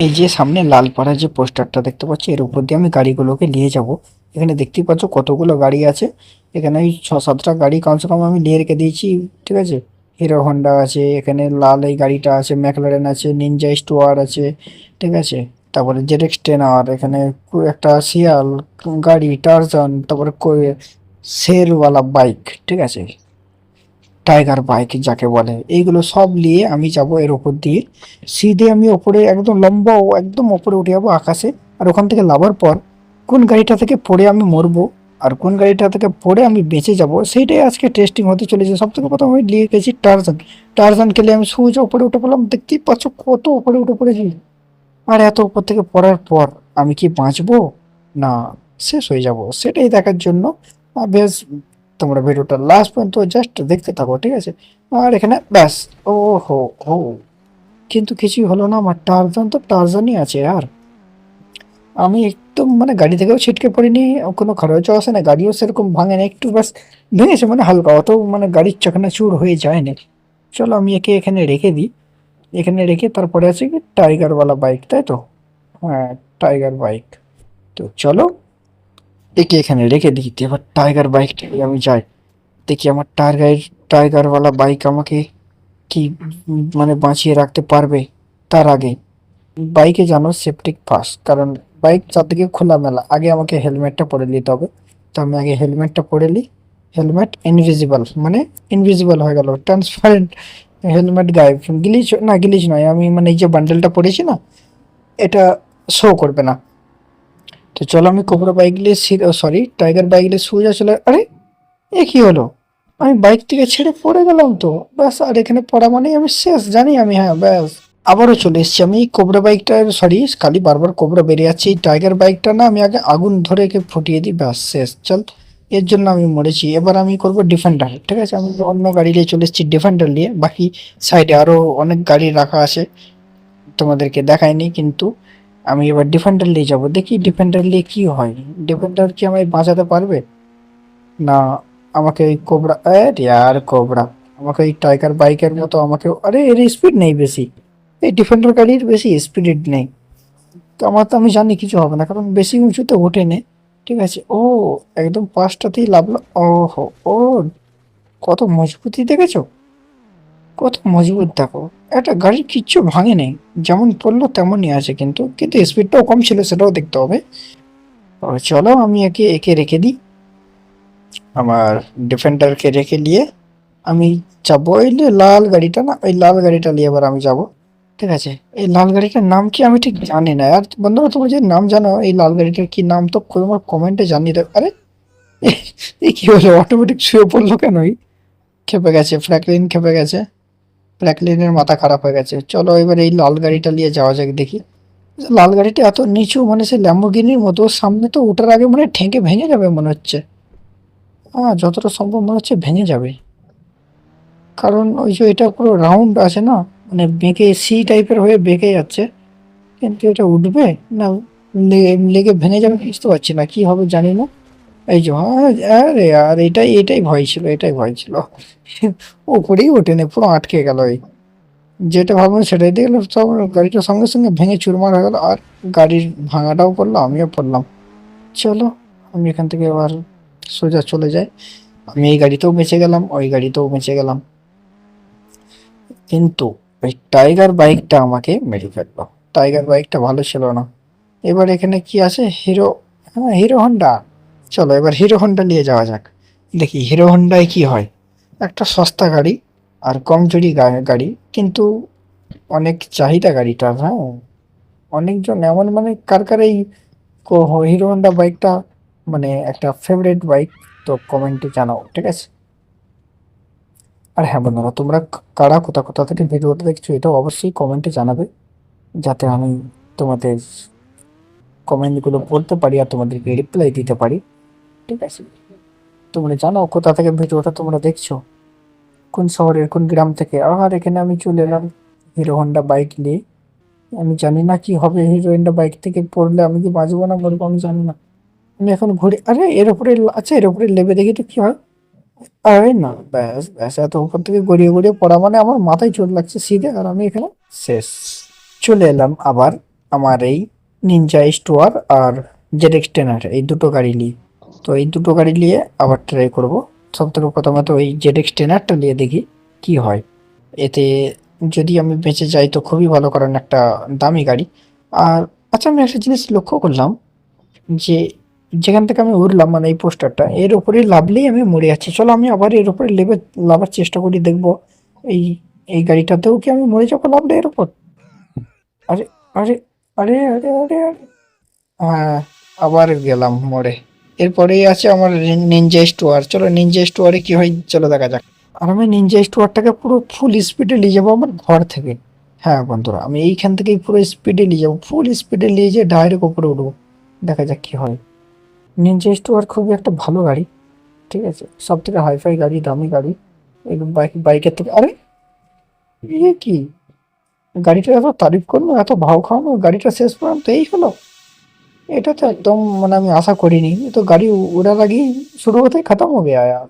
এই যে সামনে লাল লালপাড়া যে পোস্টারটা দেখতে পাচ্ছি, এর উপর দিয়ে আমি গাড়িগুলোকে নিয়ে যাব। এখানে দেখতেই পাচ্ছ কতগুলো গাড়ি আছে। এখানে ওই ছ সাতটা গাড়ি কমসে কম আমি নিয়ে রেখে দিয়েছি, ঠিক আছে? হিরো হন্ডা আছে, এখানে লাল এই গাড়িটা আছে, ম্যাকলারেন আছে, নিনজা স্টোয়ার আছে, ঠিক আছে? তারপরে জেরেক্স টেন আর, এখানে একটা শিয়াল, গাড়ি, টার্জন, তারপরে শেরওয়ালা বাইক, ঠিক আছে? টাইগার বাইক যাকে বলে, এইগুলো সব নিয়ে আমি যাব এর উপর দিয়ে। সিধে আমি ওপরে একদম লম্বা ও একদম ওপরে উঠে যাব আকাশে। আর ওখান থেকে লাভার পর কোন গাড়িটা থেকে পড়ে আমি মরবো আর কোন গাড়িটা থেকে পড়ে আমি বেঁচে যাব, সেইটাই আজকে টেস্টিং হতে চলেছে। সব থেকে প্রথম আমি নিয়ে গেছি টার্জান টার্জান খেলে আমি সোজা ওপরে উঠে পড়লাম, দেখতেই পাচ্ছ কত উপরে উঠে পড়েছি। আর এত উপর থেকে পড়ার পর আমি কি বাঁচবো? না, শেষ হয়ে যাব। সেটাই দেখার জন্য। বেশ তোমরা ভিডিওটা লাস্ট পর্যন্ত জাস্ট দেখতে থাকো, ঠিক আছে? আর এখানে ব্যাস ও হো হো কিন্তু কিছুই হলো না, আমার টার্জান তো টার্জানই আছে আর। আমি একদম মানে গাড়ি থেকেও ছিটকে পড়িনি, কোনো খরচও আসে না, গাড়িও সেরকম ভাঙে না, একটু বাস ভেঙেছে মানে হালকা, অত মানে গাড়ির চাকানা চুর হয়ে যায় না চলো আমি একে এখানে রেখে দিই। এখানে রেখে তারপরে আছে কি টাইগারওয়ালা বাইক তাই তো? হ্যাঁ টাইগার বাইক তো চলো একে এখানে রেখে দিই তো এবার টাইগার বাইকটা আমি যাই। দেখি আমার টাইগার টাইগারওয়ালা বাইক আমাকে কি মানে বাঁচিয়ে রাখতে পারবে তার আগে। বাইকে জানো সেফটিক ফার্স্ট কারণ বাইক চারদিকে খোলামেলা, আগে আমাকে হেলমেটটা পরে নিতে হবে। তো আমি আগে হেলমেটটা পরে নিই হেলমেট ইনভিজিবল মানে ইনভিজিবল হয়ে গেল ট্রান্সপারেন্ট হেলমেট গায়েব। গিলিচ না গিলিচ নয়, আমি মানে এই যে বান্ডেলটা পরেছি না, এটা শো করবে না। তো চলো আমি কোবরা বাইক নিয়ে সরি টাইগার বাইক নিয়ে সোজা চলে আরে, এ কি হলো? আমি বাইক থেকে ছেড়ে পড়ে গেলাম তো। ব্যাস, আর এখানে পড়া মানেই আমি শেষ, জানি আমি হ্যাঁ ব্যাস। আবারও চলে এসেছি আমি কোবরা বাইকটা সরি খালি বারবার কোবরা বেরিয়ে যাচ্ছে। টাইগার বাইকটা না আমি আগে আগুন ধরে একে ফুটিয়ে দিই, ব্যাস, শেষ। চল, এর জন্য আমি মরেছি। এবার আমি করব ডিফেন্ডার ঠিক আছে? আমি অন্য গাড়ি নিয়ে চলে এসেছি ডিফেন্ডার নিয়ে। বাকি সাইডে আরও অনেক গাড়ি রাখা আছে। তোমাদেরকে দেখায়নি কিন্তু আমি এবার ডিফেন্ডার নিয়ে যাব। দেখি ডিফেন্ডার নিয়ে কি হয়। ডিফেন্ডার কি আমায় বাঁচাতে পারবে? না, আমাকে ওই কোবরা আরে কোবরা আমাকে ওই টাইগার বাইকের মতো আমাকে আরে এর স্পিড নেই বেশি। এই ডিফেন্ডার গাড়ির বেশি স্পিড নেই। তো আমার তো, আমি জানি কিছু হবে না, কারণ বেশি উঁচুতে ওঠে নে। ঠিক আছে, ও একদম পাঁচটাতেই লাভলো ও হো, ও, কত মজবুতি দেখেছ? কত মজবুত দেখো। একটা গাড়ির কিচ্ছু ভাঙে নেই। যেমন পড়ল তেমনই আছে কিন্তু। কিন্তু স্পিডটাও কম ছিল, সেটাও দেখতে হবে। চলো আমি একে একে রেখে দিই। আমার ডিফেন্ডারকে রেখে নিয়ে আমি যাব। ওই লাল গাড়িটা না, ওই লাল গাড়িটা নিয়ে এবার আমি যাব। ঠিক আছে? এই লাল গাড়িটার নাম কি আমি ঠিক জানি না। আর বন্ধুরা তোমরা যে নাম জানো, এই লাল গাড়িটার কি নাম তো তোমার কমেন্টে জানিয়ে দেবে আরে এই কি হলো? অটোমেটিক শুয়ে পড়ল কেন এই খেপে গেছে ফ্র্যাকলিন খেপে গেছে। ফ্র্যাকলিনের মাথা খারাপ হয়ে গেছে। চলো এবার এই লাল গাড়িটা নিয়ে যাওয়া যাক, দেখি। লাল গাড়িটা এত নিচু মানে সে ল্যাম্বোগিনির মতো, সামনে তো ওঠার আগে মানে ঠেকে ভেঙে যাবে মনে হচ্ছে। হ্যাঁ যতটা সম্ভব মনে হচ্ছে ভেঙে যাবে। কারণ ওই যে এটা পুরো রাউন্ড আছে না মানে বেঁকে সি টাইপের হয়ে বেঁকে যাচ্ছে। কিন্তু এটা উঠবে? না লেগে ভেঙে যাবে বুঝতে পারছি না, কি হবে জানি না। এই যে, আরে, আর এটাই এটাই ভয় ছিল, এটাই ভয় ছিল। উপরেই ওঠেনি পুরো আটকে গেল এই যেটা ভাবলাম সেটাই দেখলাম সব গাড়িটা সঙ্গে সঙ্গে ভেঙে চুরমার হয়ে গেল, আর গাড়ির ভাঙাটাও পড়ল, আমিও পড়লাম। চলো, আমি এখান থেকে আবার সোজা চলে যাই। আমি এই গাড়িতেও বেঁচে গেলাম, ওই গাড়িতেও বেঁচে গেলাম। কিন্তু ওই টাইগার বাইকটা আমাকে মেরে ফেলল। টাইগার বাইকটা ভালো ছিল না। এবার এখানে কি আছে? হিরো হ্যাঁ হিরো হন্ডা। চলো, এবার হিরো হন্ডা নিয়ে যাওয়া যাক। দেখি হিরো হন্ডায় কি হয়? একটা সস্তা গাড়ি আর কম জড়ি গাড়ি, কিন্তু অনেক চাহিদা গাড়িটার হ্যাঁ? অনেকজন এমন মানে কার কার এই হিরো হন্ডা বাইকটা মানে একটা ফেভারিট বাইক তো কমেন্টে জানাও, ঠিক আছে? আর হ্যাঁ বন্ধুরা, তোমরা কারা, কোথা কোথা থেকে ভিডিওটা দেখছ এটাও অবশ্যই কমেন্টে জানাবে, যাতে আমি তোমাদের কমেন্টগুলো পড়তে পারি আর তোমাদেরকে রিপ্লাই দিতে পারি। ঠিক আছে? তোমরা জানো কোথা থেকে ভিডিওটা তোমরা দেখছ? কোন শহরের কোন গ্রাম থেকে? আর এখানে আমি চলে এলাম হিরো হন্ডা বাইক নিয়ে। আমি জানি না কি হবে হিরো হন্ডা বাইক থেকে পড়লে আমি কি বাঁচবো না বলব আমি জানি না। আমি এখন ঘুরে আরে, এর উপরে আচ্ছা এর উপরে লেবে দেখি তো কি হয়? আরে না, ব্যাস ব্যাস, এত উপর থেকে গড়িয়ে গড়িয়ে পড়া মানে আমার মাথায় চোট লাগছে সিধে, আর আমি এখানে শেষ। চলে এলাম আবার আমার এই নিনজা স্টোয়ার আর জেড এক্সটেনার এই দুটো গাড়ি নিয়ে। তো এই দুটো গাড়ি নিয়ে আবার ট্রাই করব। সব থেকে প্রথমত ওই জেড এক্সটেনারটা নিয়ে দেখি কি হয়। এতে যদি আমি বেঁচে যাই তো খুবই ভালো, কারণ একটা দামি গাড়ি। আর আচ্ছা আমি একটা জিনিস লক্ষ্য করলাম যে যেখান থেকে আমি উঠলাম মানে এই পোস্টারটা, এর উপরে লাভলেই আমি মরে যাচ্ছি। চলো, আমি আবার এর উপরে লেবে, লাভার চেষ্টা করি, দেখব এই এই গাড়িটাতেও কি আমি মরে যাব লাভলে এর উপর? আরে আরে আরে আরে আরে আরে হ্যাঁ আবার গেলাম মরে। এরপরেই আছে আমার নিনজা স্টোয়ার চলো নিনজা স্টোয়ারে কি হয়, চলো দেখা যাক। আর আমি নিনজা স্টোয়ারটাকে পুরো ফুল স্পিডে নিয়ে যাব আমার ঘর থেকে। হ্যাঁ বন্ধুরা, আমি এইখান থেকেই পুরো স্পিডে নিয়ে যাব ফুল স্পিডে নিয়ে যেয়ে ডাইরেক্ট উপরে উঠবো। দেখা যাক কি হয়। নিনজা স্টোয়ার খুবই একটা ভালো গাড়ি, ঠিক আছে? সব থেকে হাইফাই গাড়ি, দামি গাড়ি বাইক বাইকের থেকে। আরে ইয়ে কি? গাড়িটা এত তারিফ করল, এত ভাও খাওয়ানো, গাড়িটা শেষ পর্যন্ত এই হলো? এটা তো একদম মানে আমি আশা করিনি। তো গাড়ি ওড়ার আগেই শুরু হতে খতম হবে গেয়া